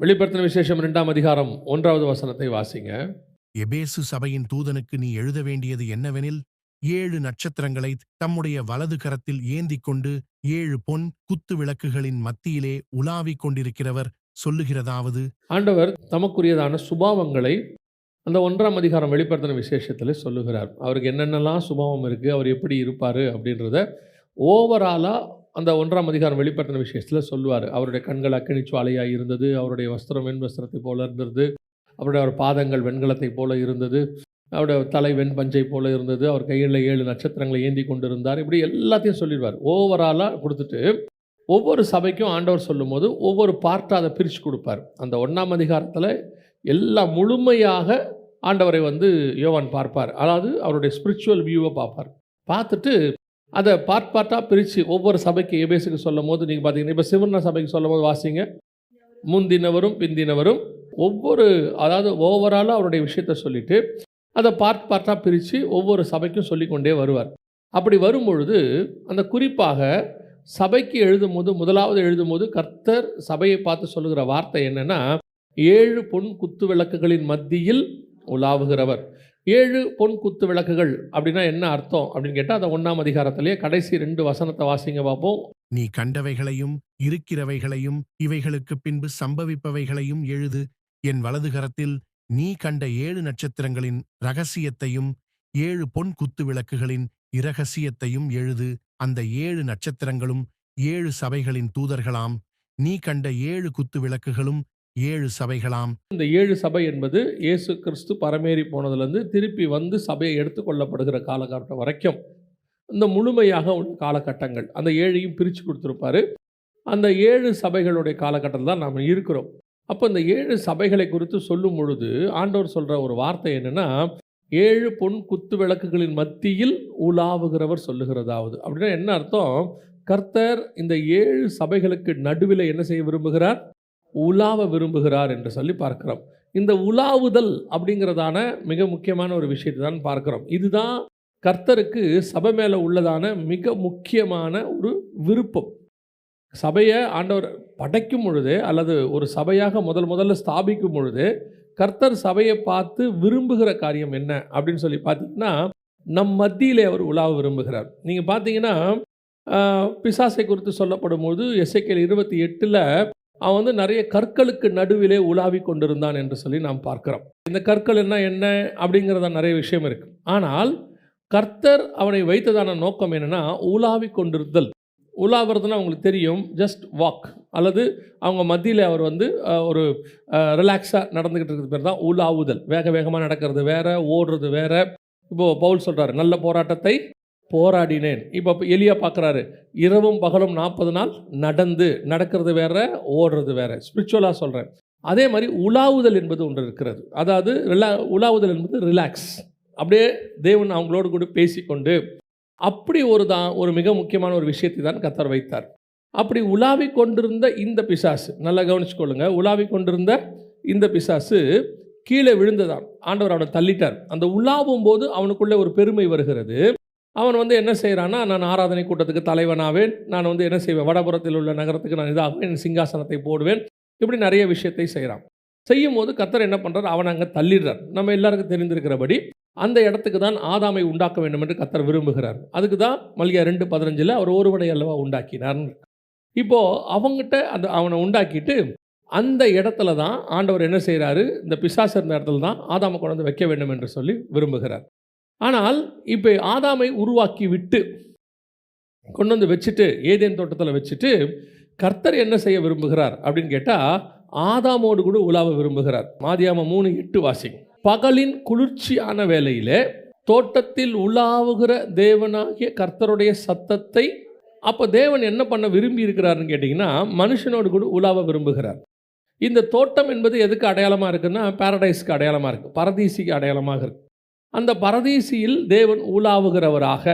வெளிப்படுத்தின விசேஷம் இரண்டாம் அதிகாரம் ஒன்றாவது வசனத்தை வாசிங்க. எபேசு சபையின் தூதனுக்கு நீ எழுத வேண்டியது என்னவெனில் ஏழு நட்சத்திரங்களை தம்முடைய வலது கரத்தில் ஏந்திக் கொண்டு ஏழு பொன் குத்து விளக்குகளின் மத்தியிலே உலாவிக் கொண்டிருக்கிறவர் சொல்லுகிறதாவது? ஆண்டவர் தமக்குரியதான சுபாவங்களை அந்த ஒன்றாம் அதிகாரம் வெளிப்படுத்தின விசேஷத்தில் சொல்லுகிறார். அவருக்கு என்னென்னலாம் சுபாவம் இருக்குது அவர் எப்படி இருப்பார் அப்படின்றத ஓவராலாக அந்த ஒன்றாம் அதிகாரம் வெளிப்படுத்தின விஷயத்தில் சொல்லுவார். அவருடைய கண்கள் அக்கினி சுவாலையாக இருந்தது. அவருடைய வஸ்திரம் வெண் வஸ்திரத்தை போல இருந்தது. அவருடைய அவர் பாதங்கள் வெண்கலத்தை போல இருந்தது. அவருடைய தலை வெண் பஞ்சை போல இருந்தது. அவர் கையில் ஏழு நட்சத்திரங்களை ஏந்தி கொண்டிருந்தார். இப்படி எல்லாத்தையும் சொல்லிடுவார். ஓவராலாக கொடுத்துட்டு ஒவ்வொரு சபைக்கும் ஆண்டவர் சொல்லும்போது ஒவ்வொரு பார்ட்டாக அதை பிரித்து கொடுப்பார். அந்த ஒன்றாம் அதிகாரத்தில் எல்லாம் முழுமையாக ஆண்டவரை வந்து யோவான் பார்ப்பார். அதாவது அவருடைய ஸ்பிரிச்சுவல் வியூவை பார்ப்பார். பார்த்துட்டு அதை பார்ட் பார்ட்டாக பிரித்து ஒவ்வொரு சபைக்கு எபேசுக்கு சொல்லும் போது நீங்கள் பார்த்தீங்கன்னா இப்போ சிவர்ண சபைக்கு சொல்லும் போது வாசிங்க. முந்தினவரும் பிந்தினவரும் ஒவ்வொரு அதாவது ஓவராலாக அவருடைய விஷயத்த சொல்லிட்டு அதை பார்ட் பார்ட்டாக பிரித்து ஒவ்வொரு சபைக்கும் சொல்லிக்கொண்டே வருவார். அப்படி வரும்பொழுது அந்த குறிப்பாக சபைக்கு எழுதும்போது முதலாவது எழுதும் போது கர்த்தர் சபையை பார்த்து சொல்லுகிற வார்த்தை என்னென்னா ஏழு பொன் குத்து விளக்குகளின் மத்தியில் உலாவுகிறவர். ஏழு பொன் குத்து விளக்குகள் அப்படின்னா என்ன அர்த்தம் அப்படின்னு கேட்டால் அந்த ஒன்றாம் அதிகாரத்திலேயே கடைசி ரெண்டு வசனத்தை வாசிங்க பார்ப்போம் நீ கண்டவைகளையும் இருக்கிறவைகளையும் இவைகளுக்கு பின்பு சம்பவிப்பவைகளையும் எழுது. என் வலது கரத்தில் நீ கண்ட ஏழு நட்சத்திரங்களின் ரகசியத்தையும் ஏழு பொன் குத்து விளக்குகளின் இரகசியத்தையும் எழுது. அந்த ஏழு நட்சத்திரங்களும் ஏழு சபைகளின் தூதர்களாம். நீ கண்ட ஏழு குத்து விளக்குகளும் ஏழு சபைகளாம். இந்த ஏழு சபை என்பது இயேசு கிறிஸ்து பரமேறி போனதுலேருந்து திருப்பி வந்து சபையை எடுத்துக்கொள்ளப்படுகிற காலகட்டம் வரைக்கும். இந்த முழுமையாக உள்ள காலகட்டங்கள். அந்த ஏழையும் பிரித்து கொடுத்துருப்பாரு. அந்த ஏழு சபைகளுடைய காலகட்டத்தில் தான் நாம் இருக்கிறோம். அப்போ இந்த ஏழு சபைகளை குறித்து சொல்லும் பொழுது ஆண்டவர் சொல்கிற ஒரு வார்த்தை என்னென்னா ஏழு பொன் குத்து விளக்குகளின் மத்தியில் உலாவுகிறவர் சொல்லுகிறதாவது. அப்படின்னா என்ன அர்த்தம்? கர்த்தர் இந்த ஏழு சபைகளுக்கு நடுவில் என்ன செய்ய விரும்புகிறார்? உலாவ விரும்புகிறார் என்று சொல்லி பார்க்கிறோம். இந்த உலாவுதல் அப்படிங்கிறதான மிக முக்கியமான ஒரு விஷயத்தை தான் பார்க்கிறோம். இதுதான் கர்த்தருக்கு சபை மேலே உள்ளதான மிக முக்கியமான ஒரு விருப்பம். சபையை ஆண்டவர் படைக்கும் பொழுது அல்லது ஒரு சபையாக முதல் முதல்ல ஸ்தாபிக்கும் பொழுது கர்த்தர் சபையை பார்த்து விரும்புகிற காரியம் என்ன அப்படின்னு சொல்லி பார்த்தீங்கன்னா நம் மத்தியிலே அவர் உலாவ விரும்புகிறார். நீங்கள் பார்த்தீங்கன்னா பிசாசை குறித்து சொல்லப்படும் போது எஸ்ஐகேல் இருபத்தி எட்டில் அவன் வந்து நிறைய கற்களுக்கு நடுவிலே உலாவி கொண்டிருந்தான் என்று சொல்லி நாம் பார்க்கிறோம். இந்த கற்கள் என்ன என்ன அப்படிங்கிறத நிறைய விஷயம் இருக்கு. ஆனால் கர்த்தர் அவனை வைத்ததான நோக்கம் என்னென்னா உலாவி கொண்டிருத்தல். உலாவுறதுன்னா அவங்களுக்கு தெரியும் ஜஸ்ட் வாக் அல்லது அவங்க மத்தியில் அவர் வந்து ஒரு ரிலாக்ஸாக நடந்துக்கிட்டு இருக்கிறது பேர் தான் உலாவுதல். வேக வேகமாக நடக்கிறது வேற ஓடுறது வேற. இப்போது பவுல் சொல்கிறாரு நல்ல போராட்டத்தை போராடினேன். இப்போ எலியா பார்க்குறாரு இரவும் பகலும் நாற்பது நாள் நடந்து நடக்கிறது வேற ஓடுறது வேற. ஸ்பிரிச்சுவலாக சொல்கிறேன் அதே மாதிரி உலாவுதல் என்பது ஒன்று இருக்கிறது. அதாவது ரிலா உலாவுதல் என்பது ரிலாக்ஸ் அப்படியே தேவன் அவங்களோடு கூட பேசிக்கொண்டு அப்படி ஒரு தான் ஒரு மிக முக்கியமான ஒரு விஷயத்தை தான் கத்தர் வைத்தார். அப்படி உலாவி கொண்டிருந்த இந்த பிசாசு நல்லா கவனிச்சுக்கொள்ளுங்க உலாவி கொண்டிருந்த இந்த பிசாசு கீழே விழுந்ததான் ஆண்டவர் அவனை தள்ளிட்டார். அந்த உலாவும் போது அவனுக்குள்ளே ஒரு பெருமை வருகிறது. அவன் வந்து என்ன செய்கிறான்னா நான் ஆராதனை கூட்டத்துக்கு தலைவனாவேன். நான் வந்து என்ன செய்வேன்? வடபுறத்தில் உள்ள நகரத்துக்கு நான் இதாகுவேன் என் சிங்காசனத்தை போடுவேன். இப்படி நிறைய விஷயத்தை செய்கிறான் செய்யும் போது கத்தர் என்ன பண்ணுறார் அவனை அங்கே தள்ளிடுறார். நம்ம எல்லாருக்கும் தெரிந்திருக்கிறபடி அந்த இடத்துக்கு தான் ஆதாமை உண்டாக்க வேண்டும் என்று கத்தர் விரும்புகிறார். அதுக்கு தான் மல்லிகா ரெண்டு பதினஞ்சில் அவர் ஒருவனை அல்லவா உண்டாக்கினார் இப்போது அவங்ககிட்ட அந்த அவனை உண்டாக்கிட்டு அந்த இடத்துல தான் ஆண்டவர் என்ன செய்கிறாரு இந்த பிசாசர் நேரத்தில் இடத்துல தான் ஆதாம கொண்டு வைக்க வேண்டும் என்று சொல்லி விரும்புகிறார். ஆனால் இப்போ ஆதாமை உருவாக்கி விட்டு கொண்டு வந்து வச்சுட்டு ஏதேன் தோட்டத்தில் வச்சுட்டு கர்த்தர் என்ன செய்ய விரும்புகிறார் அப்படின்னு கேட்டால் ஆதாமோடு கூட உலாவ விரும்புகிறார். மாதியாம மூணு எட்டு வாசிங் பகலின் குளிர்ச்சியான வேலையில் தோட்டத்தில் உலாவுகிற தேவனாகிய கர்த்தருடைய சத்தத்தை அப்போ தேவன் என்ன பண்ண விரும்பி இருக்கிறாருன்னு கேட்டிங்கன்னா மனுஷனோடு கூட உலாவ விரும்புகிறார். இந்த தோட்டம் என்பது எதுக்கு அடையாளமாக இருக்குன்னா பேரடைஸ்க்கு அடையாளமாக இருக்குது பரதீசிக்கு அடையாளமாக இருக்குது அந்த பரதீசியில் தேவன் ஊலாவுகிறவராக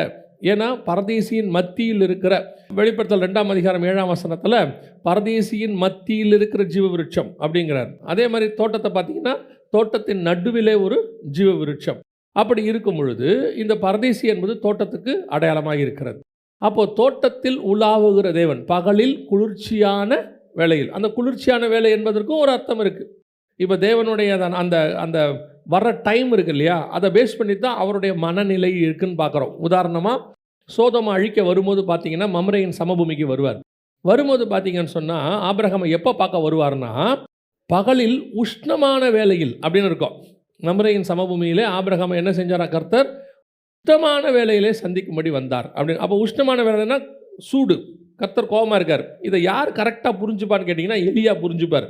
ஏன்னா பரதேசியின் மத்தியில் இருக்கிற வெளிப்படுத்தல் ரெண்டாம் அதிகாரம் ஏழாம் வசனத்தில் பரதேசியின் மத்தியில் இருக்கிற ஜீவ விருட்சம் அப்படிங்கிறார். அதே மாதிரி தோட்டத்தை பார்த்தீங்கன்னா தோட்டத்தின் நடுவிலே ஒரு ஜீவ விருட்சம் அப்படி இருக்கும் பொழுது இந்த பரதேசி என்பது தோட்டத்துக்கு அடையாளமாக இருக்கிறது. அப்போ தோட்டத்தில் உலாவுகிற தேவன் பகலில் குளிர்ச்சியான வேலையில் அந்த குளிர்ச்சியான வேலை என்பதற்கும் ஒரு அர்த்தம் இருக்குது இப்போ தேவனுடைய அந்த- அந்த வர வர்ற டைம் இருக்கு இல்லையா? அதை பேஸ் பண்ணி தான் அவருடைய மனநிலை இருக்குன்னு பார்க்குறோம். உதாரணமாக சோதமா அழிக்க வரும்போது பார்த்தீங்கன்னா மம்ரையின் சமபூமிக்கு வருவார். வரும்போது பார்த்தீங்கன்னு சொன்னால் ஆபிரகமை எப்போ பார்க்க வருவார்னா பகலில் உஷ்ணமான வேலையில் அப்படின்னு இருக்கும். மம்ரையின் சமபூமியிலே ஆபிரகாமை என்ன செஞ்சாரா கர்த்தர்? உஷ்ணமான வேலையிலே சந்திக்கும்படி வந்தார் அப்படின்னு. அப்போ உஷ்ணமான வேலைன்னா சூடு. கர்த்தர் கோபமாக இருக்கார். இதை யார் கரெக்டாக புரிஞ்சுப்பான்னு கேட்டிங்கன்னா எலியா புரிஞ்சுப்பார்.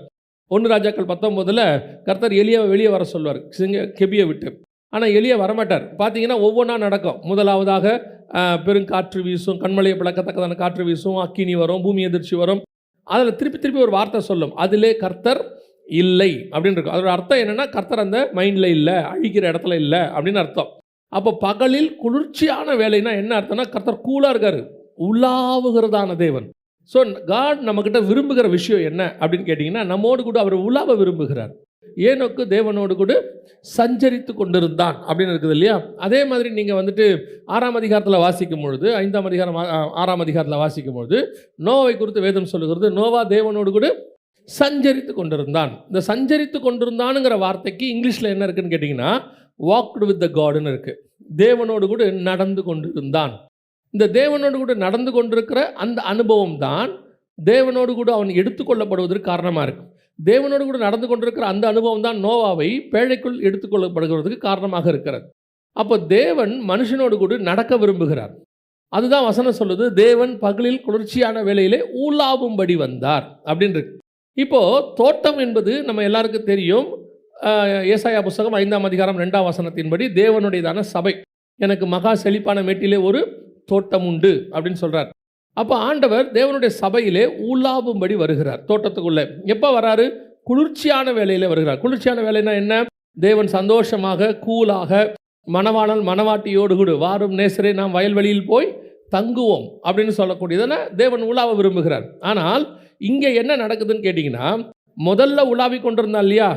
ஒன்று ராஜாக்கள் பத்தொம்போதில் கர்த்தர் எலியாவை வெளியே வர சொல்வார் சிங்க கெபியை விட்டு. ஆனால் எலியா வரமாட்டார். பார்த்தீங்கன்னா ஒவ்வொன்றா நடக்கும். முதலாவதாக பெருங்காற்று வீசும் கண்மலையை பிளக்கத்தக்கதான காற்று வீசும் அக்கினி வரும் பூமி எதிர்ச்சி வரும். அதில் திருப்பி திருப்பி ஒரு வார்த்தை சொல்லும். அதிலே கர்த்தர் இல்லை அப்படின்னு இருக்கும். அதோட அர்த்தம் என்னென்னா கர்த்தர் அந்த மைண்டில் இல்லை அழிக்கிற இடத்துல இல்லை அப்படின்னு அர்த்தம். அப்போ பகலில் குளிர்ச்சியான வேலைன்னா என்ன அர்த்தம்னா கர்த்தர் கூலாக இருக்காரு. உலாவுகிறதான தேவன். ஸோ காட் நம்மக்கிட்ட விரும்புகிற விஷயம் என்ன அப்படின்னு கேட்டிங்கன்னா நம்மோடு கூட அவர் உலாவ விரும்புகிறார். ஏனோக்கு தேவனோடு கூட சஞ்சரித்து கொண்டிருந்தான் அப்படின்னு இருக்குது இல்லையா? அதே மாதிரி நீங்கள் வந்துட்டு ஆறாம் அதிகாரத்தில் வாசிக்கும் பொழுது ஐந்தாம் அதிகாரம் ஆறாம் அதிகாரத்தில் வாசிக்கும் பொழுது நோவை குறித்து வேதம் சொல்லுகிறது நோவா தேவனோடு கூட சஞ்சரித்து கொண்டிருந்தான். இந்த சஞ்சரித்து கொண்டிருந்தானுங்கிற வார்த்தைக்கு இங்கிலீஷில் என்ன இருக்குன்னு கேட்டிங்கன்னா வாக்டு வித் த காடுன்னு இருக்குது தேவனோடு கூட நடந்து கொண்டிருந்தான். இந்த தேவனோடு கூட நடந்து கொண்டிருக்கிற அந்த அனுபவம் தான் தேவனோடு கூட அவன் எடுத்துக்கொள்ளப்படுவதற்கு காரணமாக இருக்கும் தேவனோடு கூட நடந்து கொண்டிருக்கிற அந்த அனுபவம் தான் நோவாவை பேழைக்குள் எடுத்துக்கொள்ளப்படுகிறதுக்கு காரணமாக இருக்கிறது. அப்போ தேவன் மனுஷனோடு கூட நடக்க விரும்புகிறார். அதுதான் வசனம் சொல்லுது தேவன் பகலில் குளிர்ச்சியான வேலையிலே ஊலாவும்படி வந்தார் அப்படின்றது. இப்போது இப்போ தோட்டம் என்பது நம்ம எல்லாருக்கும் தெரியும். ஏசாயா புஸ்தகம் ஐந்தாம் அதிகாரம் ரெண்டாம் வசனத்தின்படி தேவனுடையதான சபை. எனக்கு மகா செழிப்பான மேட்டிலே ஒரு தோட்டம் உண்டு அப்படின்னு சொல்கிறார் அப்போ ஆண்டவர் தேவனுடைய சபையிலே உலாவும்படி வருகிறார் தோட்டத்துக்குள்ளே. எப்போ வராரு? குளிர்ச்சியான வேலையில் வருகிறார். குளிர்ச்சியான வேலைன்னா என்ன? தேவன் சந்தோஷமாக கூலாக மணவாளன் மணவாட்டியோடு கூடு வாரும் நேசரே நாம் வயல்வெளியில் போய் தங்குவோம் அப்படின்னு சொல்லக்கூடியதான தேவன் உலாவ விரும்புகிறார். ஆனால் இங்கே என்ன நடக்குதுன்னு கேட்டிங்கன்னா முதல்ல உலாவி கொண்டிருந்தான் இல்லையா?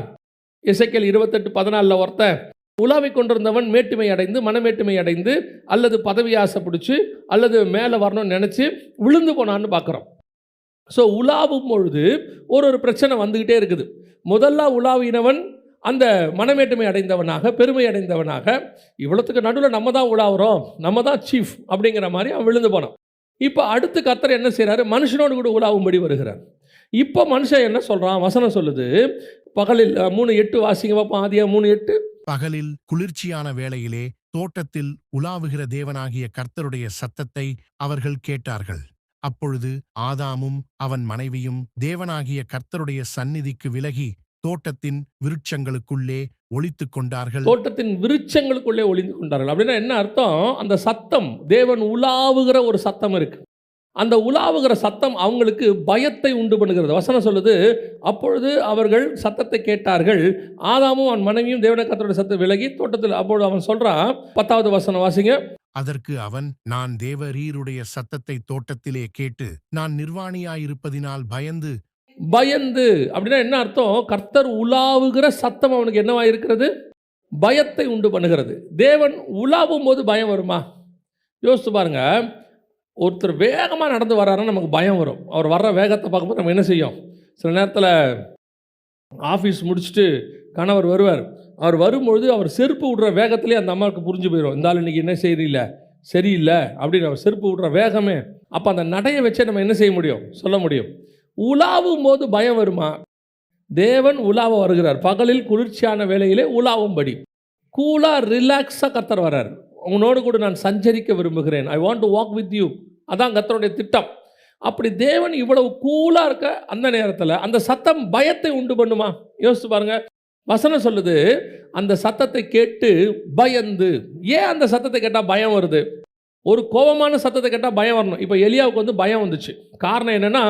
இசைக்கல் இருபத்தெட்டு பதினாலில் ஒருத்தன் உலாவி கொண்டிருந்தவன் மேட்டுமை அடைந்து மனமேட்டுமை அடைந்து அல்லது பதவி ஆசை பிடிச்சி அல்லது மேலே வரணும்னு நினச்சி விழுந்து போனான்னு பார்க்குறோம். ஸோ உலாவும் பொழுது ஒரு ஒரு பிரச்சனை வந்துக்கிட்டே இருக்குது. முதல்ல உலாவினவன் அந்த மனமேட்டுமை அடைந்தவனாக பெருமை அடைந்தவனாக இவ்வளோத்துக்கு நடுவில் நம்ம தான் உலாவுறோம் நம்ம தான் சீஃப் அப்படிங்கிற மாதிரி அவன் விழுந்து போனான். இப்போ அடுத்து கத்தர் என்ன செய்கிறாரு மனுஷனோடு கூட உலாவும்படி வருகிறார். இப்போ மனுஷன் என்ன சொல்கிறான் வசனம் சொல்லுது பகலில் மூணு எட்டு வாசிங்க பார்ப்போம் ஆதியாக மூணு எட்டு. பகலில் குளிர்ச்சியான வேளையிலே தோட்டத்தில் உலாவுகிற தேவனாகிய கர்த்தருடைய சத்தத்தை அவர்கள் கேட்டார்கள். அப்பொழுது ஆதாமும் அவன் மனைவியும் தேவனாகிய கர்த்தருடைய சந்நிதிக்கு விலகி தோட்டத்தின் விருட்சங்களுக்குள்ளே ஒளித்துக் கொண்டார்கள். தோட்டத்தின் விருட்சங்களுக்குள்ளே ஒளிந்து கொண்டார்கள். அப்படின்னா என்ன அர்த்தம்? அந்த சத்தம் தேவன் உலாவுகிற ஒரு சத்தம் இருக்கு. அந்த உலாவுகிற சத்தம் அவங்களுக்கு பயத்தை உண்டு பண்ணுகிறது. வசனம் சொல்லுது அப்பொழுது அவர்கள் சத்தத்தை கேட்டார்கள். ஆதாமும் அவன் மனைவியும் தேவன சத்தத்தை விலகி தோட்டத்தில் அப்பொழுது அவன் சொல்றான் பத்தாவது வசனம் வாசிங்க. அதற்கு அவன் நான் தேவரீருடைய சத்தத்தை தோட்டத்திலே கேட்டு நான் நிர்வாணியாயிருப்பதினால் பயந்து பயந்து. அப்படின்னா என்ன அர்த்தம்? கர்த்தர் உலாவுகிற சத்தம் அவனுக்கு என்னவா இருக்கிறது பயத்தை உண்டு பண்ணுகிறது. தேவன் உலாவும் போது பயம் வருமா? யோசித்து பாருங்க. ஒருத்தர் வேகமாக நடந்து வர்றாருன்னு நமக்கு பயம் வரும். அவர் வர்ற வேகத்தை பார்க்கும்போது நம்ம என்ன செய்யும்? சில நேரத்தில் ஆஃபீஸ் முடிச்சுட்டு கணவர் வருவார். அவர் வரும்பொழுது அவர் செருப்பு விடுற வேகத்திலே அந்த அம்மாவுக்கு புரிஞ்சு போயிடும் இந்த ஆள் இன்னைக்கு என்ன செய்யறில்ல சரியில்லை அப்படின்னு அவர் செருப்பு விடுற வேகமே. அப்போ அந்த நடையை வச்சே நம்ம என்ன செய்ய முடியும்? சொல்ல முடியும். உலாவும் போது பயம் வருமா? தேவன் உலாவ வருகிறார். பகலில் குளிர்ச்சியான வேலையிலே உலாவும்படி கூலாக ரிலாக்ஸாக கத்தர் வர்றார். உங்களோடு கூட நான் சஞ்சரிக்க விரும்புகிறேன். I want to walk with you அதான் கத்தருடைய திட்டம். அப்படி தேவன் இவ்வளவு கூலாக இருக்க அந்த நேரத்தில் அந்த சத்தம் பயத்தை உண்டு பண்ணுமா? யோசிச்சு பாருங்க. வசனம் சொல்லுது அந்த சத்தத்தை கேட்டு பயந்து. ஏன் அந்த சத்தத்தை கேட்டால் பயம் வருது? ஒரு கோபமான சத்தத்தை கேட்டால் பயம் வரணும். இப்போ எலியாவுக்கு வந்து பயம் வந்துச்சு. காரணம் என்னென்னா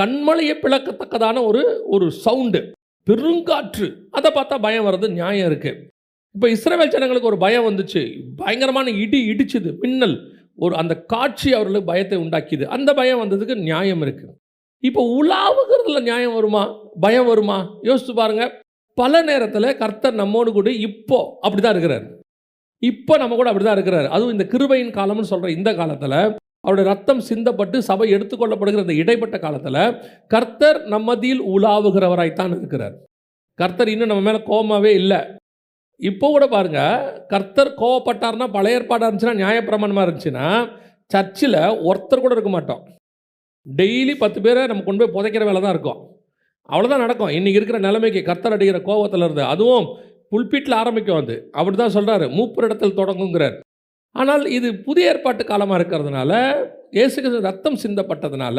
கண்மலையை பிளக்கத்தக்கதான ஒரு ஒரு சவுண்டு பெருங்காற்று. அதை பார்த்தா பயம் வர்றது நியாயம் இருக்குது இப்போ இஸ்ரேல் ஜனங்களுக்கு ஒரு பயம் வந்துச்சு. பயங்கரமான இடி இடிச்சுது மின்னல். ஒரு அந்த காட்சி அவர்களுக்கு பயத்தை உண்டாக்கியது. அந்த பயம் வந்ததுக்கு நியாயம் இருக்குது இப்போ உலாவுகிறதுல நியாயம் வருமா? பயம் வருமா? யோசித்து பாருங்க. பல நேரத்தில் கர்த்தர் நம்மோடு கூட இப்போ அப்படி தான் இருக்கிறார். இப்போ நம்ம கூட அப்படி தான் இருக்கிறார். அதுவும் இந்த கிருபையின் காலம்னு சொல்கிற இந்த காலத்தில் அவருடைய ரத்தம் சிந்தப்பட்டு சபை எடுத்துக்கொள்ளப்படுகிற இந்த இடைப்பட்ட காலத்தில் கர்த்தர் நம்மதியில் உலாவுகிறவராய்த்தான் இருக்கிறார். கர்த்தர் இன்னும் நம்ம மேலே கோபமாகவே இல்லை. இப்போ கூட பாருங்க கர்த்தர் கோவப்பட்டார்னா பழைய ஏற்பாடாக இருந்துச்சுன்னா நியாயப்பிரமாணமாக இருந்துச்சுன்னா சர்ச்சில் ஒருத்தர் கூட இருக்க மாட்டோம். டெய்லி பத்து பேரை நம்ம கொண்டு போய் புதைக்கிற வேலை தான் இருக்கும். அவ்வளோதான் நடக்கும். இன்றைக்கி இருக்கிற நிலைமைக்கு கர்த்தர் அடிக்கிற கோவத்தில் இருந்து அதுவும் புல்பீட்டில் ஆரம்பிக்கும் அது. அப்படி தான் சொல்கிறாரு மூப்பரிடத்தில் தொடங்குங்கிறார். ஆனால் இது புதிய ஏற்பாட்டு காலமாக இருக்கிறதுனால இயேசுக்கு ரத்தம் சிந்தப்பட்டதுனால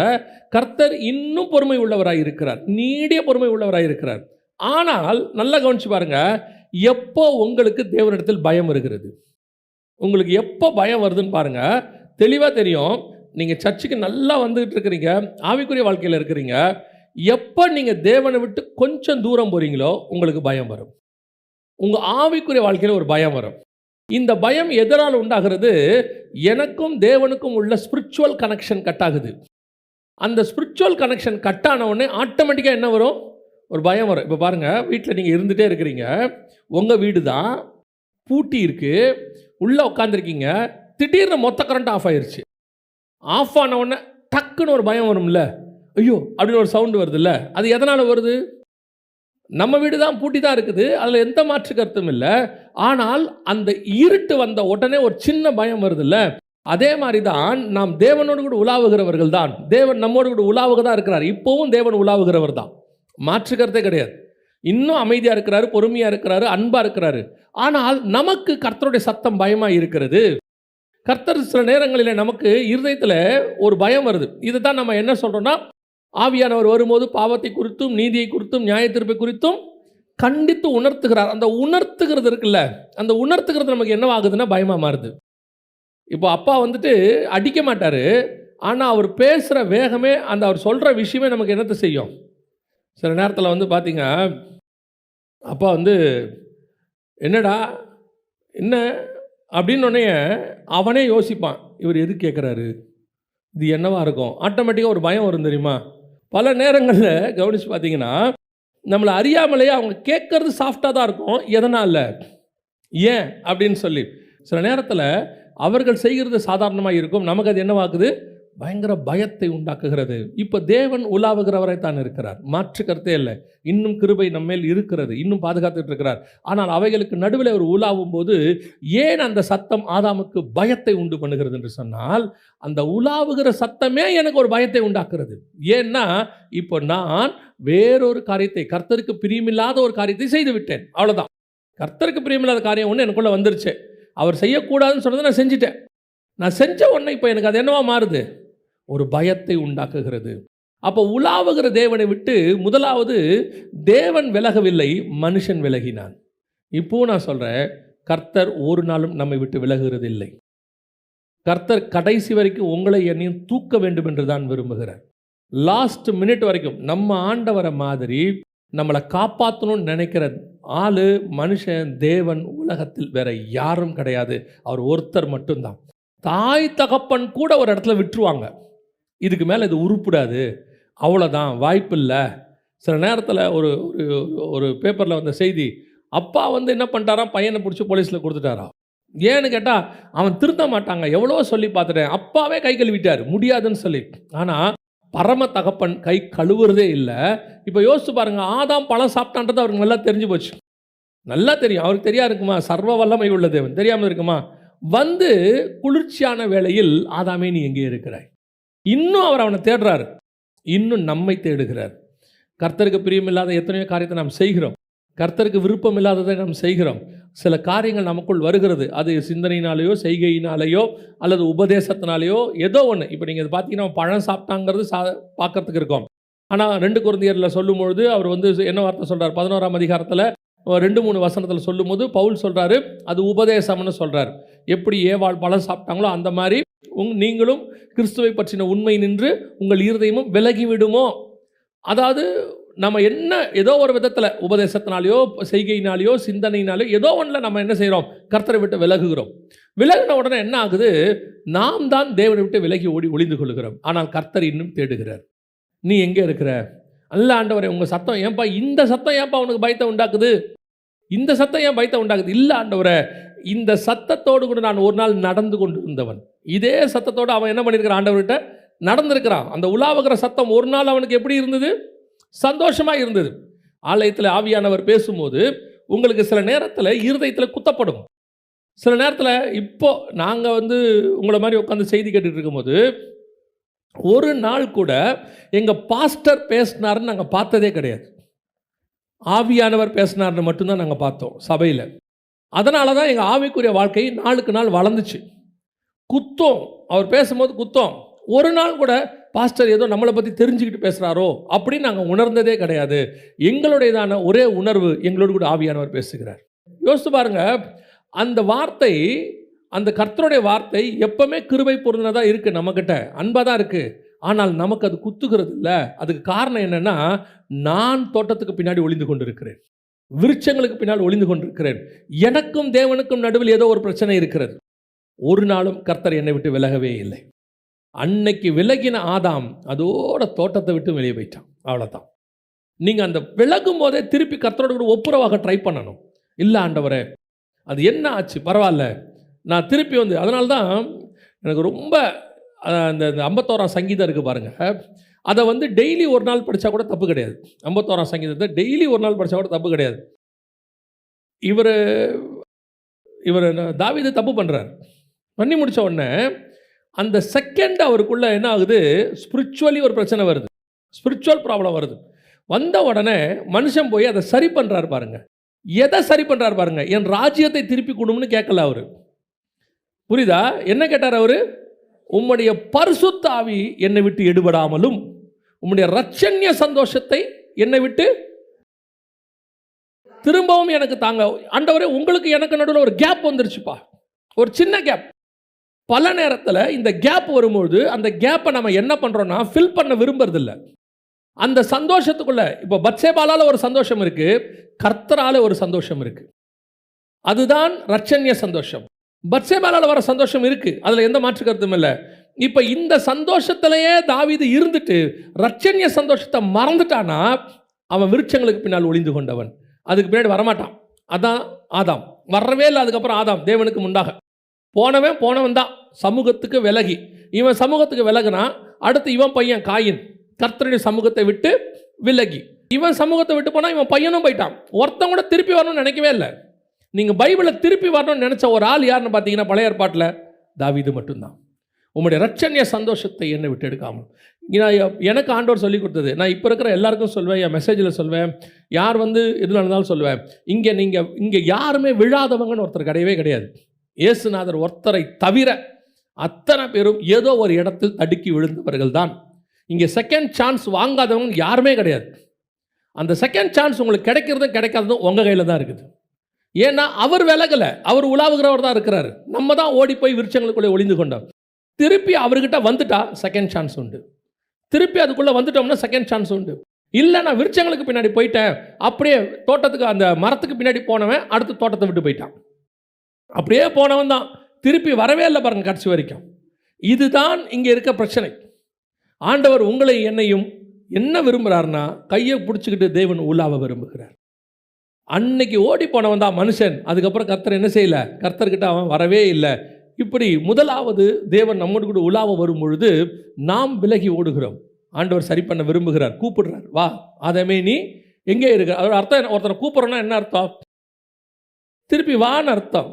கர்த்தர் இன்னும் பொறுமை உள்ளவராக இருக்கிறார். நீடிய பொறுமை உள்ளவராக இருக்கிறார். ஆனால் நல்லா கவனிச்சு பாருங்கள் எப்போ உங்களுக்கு தேவனிடத்தில் பயம் வருகிறது? உங்களுக்கு எப்போ பயம் வருதுன்னு பாருங்க. தெளிவாக தெரியும். நீங்கள் சர்ச்சுக்கு நல்லா வந்துக்கிட்டு இருக்கிறீங்க. ஆவிக்குரிய வாழ்க்கையில் இருக்கிறீங்க. எப்போ நீங்கள் தேவனை விட்டு கொஞ்சம் தூரம் போகிறீங்களோ உங்களுக்கு பயம் வரும். உங்கள் ஆவிக்குரிய வாழ்க்கையில் ஒரு பயம் வரும். இந்த பயம் எதனால் உண்டாகிறது? எனக்கும் தேவனுக்கும் உள்ள ஸ்பிரிச்சுவல் கனெக்ஷன் கட் ஆகுது. அந்த ஸ்பிரிச்சுவல் கனெக்ஷன் கட் ஆன உடனே ஆட்டோமேட்டிக்காக என்ன வரும்? ஒரு பயம் வரும். இப்போ பாருங்கள் வீட்டில் நீங்கள் இருந்துகிட்டே இருக்கிறீங்க. உங்கள் வீடு தான் பூட்டி இருக்குது உள்ளே உட்காந்துருக்கீங்க திடீர்னு மொத்த கரண்ட் ஆஃப் ஆயிடுச்சு ஆஃப் ஆன உடனே டக்குன்னு ஒரு பயம் வரும்ல. ஐயோ அப்படின்னு ஒரு சவுண்டு வருதுல்ல. அது எதனால் வருது? நம்ம வீடு தான் பூட்டி தான் இருக்குது. அதில் எந்த மாற்று கருத்தும் இல்லை. ஆனால் அந்த இருட்டு வந்த உடனே ஒரு சின்ன பயம் வருதுல்ல. அதே மாதிரி தான் நாம் தேவனோடு கூட உலாவுகிறவர்கள் தான் தேவன் நம்மோடு கூட உலாவுக தான் இருக்கிறார். இப்போவும் தேவன் உலாவுகிறவர் தான் மாற்றுக்கிறதே கிடையாது. இன்னும் அமைதியாக இருக்கிறாரு பொறுமையாக இருக்கிறாரு அன்பாக இருக்கிறாரு. ஆனால் நமக்கு கர்த்தருடைய சத்தம் பயமாக இருக்கிறது. கர்த்தர் சில நேரங்களில் நமக்கு இருதயத்தில் ஒரு பயம் வருது. இதை தான் நம்ம என்ன சொல்கிறோன்னா ஆவியானவர் வரும்போது பாவத்தை குறித்தும் நீதியை குறித்தும் நியாயத்திருப்பை குறித்தும் கண்டித்து உணர்த்துகிறார். அந்த உணர்த்துகிறது இருக்குல்ல அந்த உணர்த்துகிறது நமக்கு என்னவாகுதுன்னா பயமாக மாறுது. இப்போ அப்பா வந்துட்டு அடிக்க மாட்டார். ஆனால் அவர் பேசுகிற வேகமே அந்த அவர் சொல்கிற விஷயமே நமக்கு என்னத்தை செய்யும்? சில நேரத்தில் வந்து பார்த்தீங்க அப்பா வந்து என்னடா என்ன? அப்படின்னொடனே அவனே யோசிப்பான் இவர் எது கேட்குறாரு இது என்னவாக இருக்கும்? ஆட்டோமேட்டிக்காக ஒரு பயம் வரும் தெரியுமா? பல நேரங்களில் கவனித்து பார்த்தீங்கன்னா நம்மளை அறியாமலேயே அவங்க கேட்குறது சாஃப்டாக தான் இருக்கும் எதனால்? ஏன்? அப்படின்னு சொல்லி. சில நேரத்தில் அவர்கள் செய்கிறது சாதாரணமாக இருக்கும் நமக்கு அது என்னவாக்குது? பயங்கர பயத்தை உண்டாக்குகிறது. இப்போ தேவன் உலாவுகிறவரை தான் இருக்கிறார். மாற்று கருத்தே இல்லை இன்னும் கிருபை நம்மேல் இருக்கிறது. இன்னும் பாதுகாத்துட்டு இருக்கிறார். ஆனால் அவைகளுக்கு நடுவில் அவர் உலாவும் போது ஏன் அந்த சத்தம் ஆதாமுக்கு பயத்தை உண்டு பண்ணுகிறது என்று சொன்னால் அந்த உலாவுகிற சத்தமே எனக்கு ஒரு பயத்தை உண்டாக்குறது ஏன்னா இப்போ நான் வேறொரு காரியத்தை கர்த்தருக்கு பிரியமில்லாத ஒரு காரியத்தை செய்து விட்டேன் அவ்வளோதான் கர்த்தருக்கு பிரியமில்லாத காரியம் ஒன்று எனக்குள்ளே வந்துருச்சு. அவர் செய்யக்கூடாதுன்னு சொன்னதை நான் செஞ்சிட்டேன். நான் செஞ்ச உடனே இப்போ எனக்கு அது என்னவா மாறுது. ஒரு பயத்தை உண்டாக்குகிறது. அப்போ உலாவுகிற தேவனை விட்டு முதலாவது தேவன் விலகவில்லை மனுஷன் விலகினான். இப்போ நான் சொல்கிறேன் கர்த்தர் ஒரு நாளும் நம்மை விட்டு விலகுகிறது இல்லை கர்த்தர் கடைசி வரைக்கும் உங்களை என்னையும் தூக்க வேண்டும் என்று தான் விரும்புகிறார். லாஸ்ட் மினிட் வரைக்கும் நம்ம ஆண்டவரை மாதிரி நம்மளை காப்பாற்றணும்னு நினைக்கிற ஆள் மனுஷன் தேவன் உலகத்தில் வேற யாரும் கிடையாது. அவர் ஒருத்தர் மட்டும்தான். தாய் தகப்பன் கூட ஒரு இடத்துல விட்டுருவாங்க. இதுக்கு மேலே இது உருப்பிடாது. அவ்வளோதான் வாய்ப்பு இல்லை சில நேரத்தில் ஒரு ஒரு பேப்பரில் வந்த செய்தி அப்பா வந்து என்ன பண்ணிட்டாரா பையனை பிடிச்சி போலீஸில் கொடுத்துட்டாராம். ஏன்னு கேட்டால் அவன் திருத்த மாட்டாங்க. எவ்வளோ சொல்லி பார்த்துட்டேன். அப்பாவே கை கழுவிட்டார். முடியாதுன்னு சொல்லி. ஆனால் பரம தகப்பன் கை கழுவுறதே இல்லை. இப்போ யோசிச்சு பாருங்கள் ஆதாம் பழம் சாப்பிட்டான்றது அவருக்கு நல்லா தெரிஞ்சு போச்சு. நல்லா தெரியும். அவருக்கு தெரியா இருக்குமா? சர்வ வல்லமை உள்ள தேவன் தெரியாமல் இருக்குமா? வந்து குளிர்ச்சியான வேளையில் ஆதாமே நீ எங்கே இருக்கிறாய்? இன்னும் அவர் அவனை தேடுறாரு. இன்னும் நம்மை தேடுகிறார். கர்த்தருக்கு பிரியமில்லாத எத்தனையோ காரியத்தை நாம் செய்கிறோம். கர்த்தருக்கு விருப்பம் இல்லாததை நாம் செய்கிறோம். சில காரியங்கள் நமக்குள் வருகிறது. அது சிந்தனையினாலேயோ செய்கையினாலேயோ அல்லது உபதேசத்தினாலேயோ ஏதோ ஒன்று இப்போ நீங்கள் பார்த்தீங்கன்னா பழம் சாப்பிட்டாங்கிறது சா பார்க்கறதுக்கு இருக்கும். ஆனால் ரெண்டு குழந்தையரில் சொல்லும்பொழுது அவர் வந்து என்ன வார்த்தை சொல்கிறார் பதினோராம் அதிகாரத்தில் ரெண்டு மூணு வசனத்தில் சொல்லும்போது பவுல் சொல்கிறாரு அது உபதேசம்னு சொல்கிறார் எப்படி ஏவாள் பழம் சாப்பிட்டாங்களோ அந்த மாதிரி உங் நீங்களும் கிறிஸ்துவை பற்றின உண்மை நின்று உங்கள் இருதயமும் விலகி விடுமோ அதாவது நம்ம என்ன ஏதோ ஒரு விதத்தில் உபதேசத்தினாலேயோ செய்கையினாலேயோ சிந்தனையினாலேயோ ஏதோ ஒன்றில் நம்ம என்ன செய்கிறோம் கர்த்தரை விட்டு விலகுகிறோம். விலகின உடனே என்ன ஆகுது? நாம் தான் தேவனை விட்டு விலகி ஓடி ஒளிந்து கொள்கிறோம் ஆனால் கர்த்தர் இன்னும் தேடுகிறார். நீ எங்கே இருக்கிற? அல்ல ஆண்டவரே உங்கள் சத்தம் ஏன்பா இந்த சத்தம் ஏன்பா உனக்கு பயத்தை உண்டாக்குது? இந்த சத்தம் ஏன் பயத்தை உண்டாக்குது? இல்லை ஆண்டவரே இந்த சத்தத்தோடு கூட நான் ஒரு நாள் நடந்து கொண்டு இருந்தவன் இதே சத்தத்தோடு அவன் என்ன பண்ணியிருக்கிறான் ஆண்டவர்கிட்ட நடந்திருக்கிறான். அந்த உலாவுகிற சத்தம் ஒரு நாள் அவனுக்கு எப்படி இருந்தது? சந்தோஷமாக இருந்தது. ஆலயத்தில் ஆவியானவர் பேசும்போது உங்களுக்கு சில நேரத்தில் இருதயத்தில் குத்தப்படும். சில நேரத்தில் இப்போ நாங்கள் வந்து உங்களை மாதிரி உட்காந்து செய்தி கேட்டுட்டு இருக்கும்போது ஒரு நாள் கூட எங்கள் பாஸ்டர் பேசினாருன்னு நாங்கள் பார்த்ததே கிடையாது. ஆவியானவர் பேசினார்னு மட்டும்தான் நாங்கள் பார்த்தோம் சபையில். அதனால தான் எங்கள் ஆவிக்குரிய வாழ்க்கை நாளுக்கு நாள் வளர்ந்துச்சு. குத்தம் அவர் பேசும்போது குத்தம். ஒரு நாள் கூட பாஸ்டர் ஏதோ நம்மளை பற்றி தெரிஞ்சுக்கிட்டு பேசுகிறாரோ அப்படின்னு நாங்கள் உணர்ந்ததே கிடையாது. எங்களுடையதான ஒரே உணர்வு எங்களோடு கூட ஆவியானவர் பேசுகிறார். யோசித்து பாருங்க அந்த வார்த்தை அந்த கர்த்தருடைய வார்த்தை எப்பவுமே கிருபை பொருந்தினதாக இருக்குது நம்மக்கிட்ட அன்பாக தான் இருக்குது ஆனால் நமக்கு அது குத்துகிறது இல்லை அதுக்கு காரணம் என்னென்னா நான் தோட்டத்துக்கு பின்னாடி ஒளிந்து கொண்டு இருக்கிறேன் விருட்சங்களுக்கு பின்னால் ஒளிந்து கொண்டிருக்கிறேன். எனக்கும் தேவனுக்கும் நடுவில் ஏதோ ஒரு பிரச்சனை இருக்கிறது. ஒரு நாளும் கர்த்தர் என்னை விட்டு விலகவே இல்லை. அன்னைக்கு விலகின ஆதாம் அதோட தோட்டத்தை விட்டு வெளியே போயிட்டான். அவ்வளோதான் நீங்கள் அந்த விலகும் போதே திருப்பி கர்த்தரோட கூட ஒப்புரவாக ட்ரை பண்ணணும். இல்லை ஆண்டவரே அது என்ன ஆச்சு? பரவாயில்ல. நான் திருப்பி வந்து அதனால்தான் எனக்கு ரொம்ப அந்த இந்த ஐம்பத்தோராம் சங்கீதம் இருக்குது பாருங்கள் அதை வந்து டெய்லி ஒரு நாள் படித்தா கூட தப்பு கிடையாது. ஐம்பத்தோராம் சங்கீதத்தை டெய்லி ஒரு நாள் படித்தா கூட தப்பு கிடையாது. இவர் இவர் தாவீது தப்பு பண்ணுறார் பண்ணி முடிச்ச உடனே அந்த செகண்ட் அவருக்குள்ள என்ன ஆகுது? ஸ்பிரிச்சுவலி ஒரு பிரச்சனை வருது. ஸ்பிரிச்சுவல் ப்ராப்ளம் வருது. வந்த உடனே மனுஷன் போய் அதை சரி பண்ணுறாரு பாருங்க. எதை சரி பண்ணுறாரு பாருங்க? என் ராஜ்யத்தை திருப்பி கொடும்னு கேட்கல அவர். புரியுதா? என்ன கேட்டார் அவர்? உம்முடைய பரிசுத்தாவி என்னை விட்டு எடுபடாமலும் உம்முடைய ரட்சண்ய சந்தோஷத்தை என்னை விட்டு திரும்பவும் எனக்கு தாங்க. ஆண்டவரே உங்களுக்கு எனக்கு நடுவில் ஒரு கேப் வந்துருச்சுப்பா. ஒரு சின்ன கேப் பல நேரத்தில் இந்த கேப் வரும்போது அந்த கேப்பை நம்ம என்ன பண்ணுறோன்னா ஃபில் பண்ண விரும்புறதில்ல. அந்த சந்தோஷத்துக்குள்ள இப்போ பத்சேபாலால் ஒரு சந்தோஷம் இருக்குது கர்த்தரால் ஒரு சந்தோஷம் இருக்குது அதுதான் ரட்சண்ய சந்தோஷம். பத்சேபாலால் வர சந்தோஷம் இருக்குது அதில் எந்த மாற்று கருத்தும் இல்லை. இப்போ இந்த சந்தோஷத்திலேயே தாவிது இருந்துட்டு ரட்சண்ய சந்தோஷத்தை மறந்துட்டானா அவன் விருட்சங்களுக்கு பின்னால் ஒளிந்து கொண்டவன். அதுக்கு பின்னாடி வரமாட்டான். அதான் ஆதாம். வரவே இல்லை அதுக்கப்புறம் ஆதாம் தேவனுக்கு முண்டாக போனவன் போனவன் தான். சமூகத்துக்கு விலகி. இவன் சமூகத்துக்கு விலகுனா அடுத்து இவன் பையன் காயின். கர்த்தருடைய சமூகத்தை விட்டு விலகி. இவன் சமூகத்தை விட்டு போனால் இவன் பையனும் போயிட்டான். ஒருத்தன் கூட திருப்பி வரணும்னு நினைக்கவே இல்லை. நீங்கள் பைபிளை திருப்பி வரணும்னு நினச்ச ஒரு ஆள் யாருன்னு பார்த்தீங்கன்னா பழைய ஏற்பாட்டில் தாவிது மட்டும்தான். உங்களுடைய ரட்சணிய சந்தோஷத்தை என்னை விட்டு எடுக்காமல் நான் எனக்கு ஆண்டவர் சொல்லி கொடுத்தது. நான் இப்போ இருக்கிற எல்லாருக்கும் சொல்வேன் என் மெசேஜில் சொல்வேன். யார் வந்து எதில் இருந்தாலும் சொல்வேன். இங்கே நீங்கள் இங்கே யாருமே விழாதவங்கன்னு ஒருத்தர் கிடையவே கிடையாது. இயேசுநாதர் ஒருத்தரை தவிர அத்தனை பேரும் ஏதோ ஒரு இடத்தில் தடுக்கி விழுந்தவர்கள் தான் இங்கே செகண்ட் சான்ஸ் வாங்காதவங்க யாருமே கிடையாது. அந்த செகண்ட் சான்ஸ் உங்களுக்கு கிடைக்கிறதும் கிடைக்காததும் உங்கள் கையில் தான் இருக்குது. ஏன்னா அவர் விலகலை. அவர் உலாவுகிறவர் தான் இருக்கிறாரு. நம்ம தான் ஓடி போய் விருட்சங்களுக்குள்ளே ஒளிந்து கொண்டோம். திருப்பி அவர்கிட்ட வந்துட்டா செகண்ட் சான்ஸ் உண்டு. திருப்பி அதுக்குள்ளே வந்துட்டோம்னா செகண்ட் சான்ஸ் உண்டு. இல்லை நான் விருட்சங்களுக்கு பின்னாடி போயிட்டேன். அப்படியே தோட்டத்துக்கு அந்த மரத்துக்கு பின்னாடி போனவன் அடுத்து தோட்டத்தை விட்டு போயிட்டான். அப்படியே போனவன் தான். திருப்பி வரவே இல்லை பாருங்க கடைசி வரைக்கும். இதுதான் இங்கே இருக்க பிரச்சனை. ஆண்டவர் உங்களை என்னையும் என்ன விரும்புகிறாருன்னா கையை பிடிச்சிக்கிட்டு தேவன் உள்ளாவ விரும்புகிறார். அன்னைக்கு ஓடி போனவன் தான் மனுஷன். அதுக்கப்புறம் கர்த்தர் என்ன செய்யல? கர்த்தர்கிட்ட அவன் வரவே இல்லை. இப்படி முதலாவது தேவன் நம்மோடு கூட உலாவ வரும் பொழுது நாம் விலகி ஓடுகிறோம். ஆண்டவர் சரி பண்ண விரும்புகிறார். கூப்பிடுறார். வா அதமே நீ எங்கே இருக்கிற? அதோட அர்த்தம் என்ன? ஒருத்தனை கூப்பிட்றோன்னா என்ன அர்த்தம்? திருப்பி வான்னு அர்த்தம்.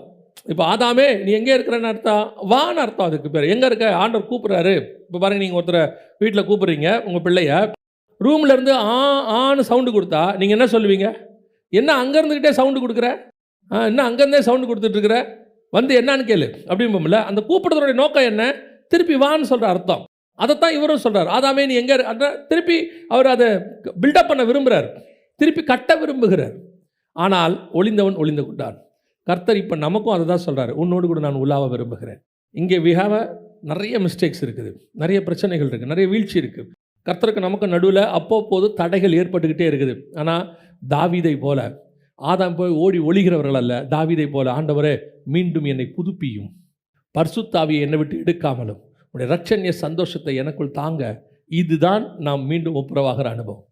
இப்போ ஆதாமே நீ எங்கே இருக்கிறன்னு அர்த்தம்? வான்னு அர்த்தம் அதுக்கு பேர். எங்கே இருக்க? ஆண்டவர் கூப்பிட்றாரு. இப்போ பாருங்க நீங்கள் ஒருத்தரை வீட்டில் கூப்பிட்றீங்க உங்கள் பிள்ளைய. ரூம்ல இருந்து ஆ ஆன்னு சவுண்டு கொடுத்தா நீங்கள் என்ன சொல்லுவீங்க? என்ன அங்கே இருந்துக்கிட்டே சவுண்டு கொடுக்குற? ஆ என்ன அங்கேருந்தே சவுண்டு கொடுத்துட்ருக்குற வந்து என்னன்னு கேளு. அப்படிம்போம்ல அந்த கூப்பிடுறதோடைய நோக்கம் என்ன? திருப்பி வான்னு சொல்கிற அர்த்தம். அதைத்தான் இவரும் சொல்கிறார் ஆதாமே நீ எங்கே அதான் திருப்பி அவர் அதை பில்டப் பண்ண விரும்புகிறார் திருப்பி கட்ட விரும்புகிறார். ஆனால் ஒளிந்தவன் ஒளிந்து கொண்டான். கர்த்தர் இப்போ நமக்கும் அதை தான் சொல்கிறார் உன்னோடு கூட நான் உலாவ விரும்புகிறேன். இங்கே விஹாவ நிறைய மிஸ்டேக்ஸ் இருக்குது. நிறைய பிரச்சனைகள் இருக்குது நிறைய வீழ்ச்சி இருக்குது கர்த்தருக்கு நமக்கு நடுவில் அப்பப்போது தடைகள் ஏற்பட்டுக்கிட்டே இருக்குது. ஆனால் தாவீதை போல ஆதாம் போய் ஓடி ஒளிகிறவர்கள் அல்ல. தாவீதை போல ஆண்டவரே மீண்டும் என்னை புதுப்பியும். பர்சுத்தாவியை என்னை விட்டு எடுக்காமலும். உடைய ரட்சண்ய சந்தோஷத்தை எனக்குள் தாங்க. இதுதான் நாம் மீண்டும் ஒப்புரவாகிற அனுபவம்.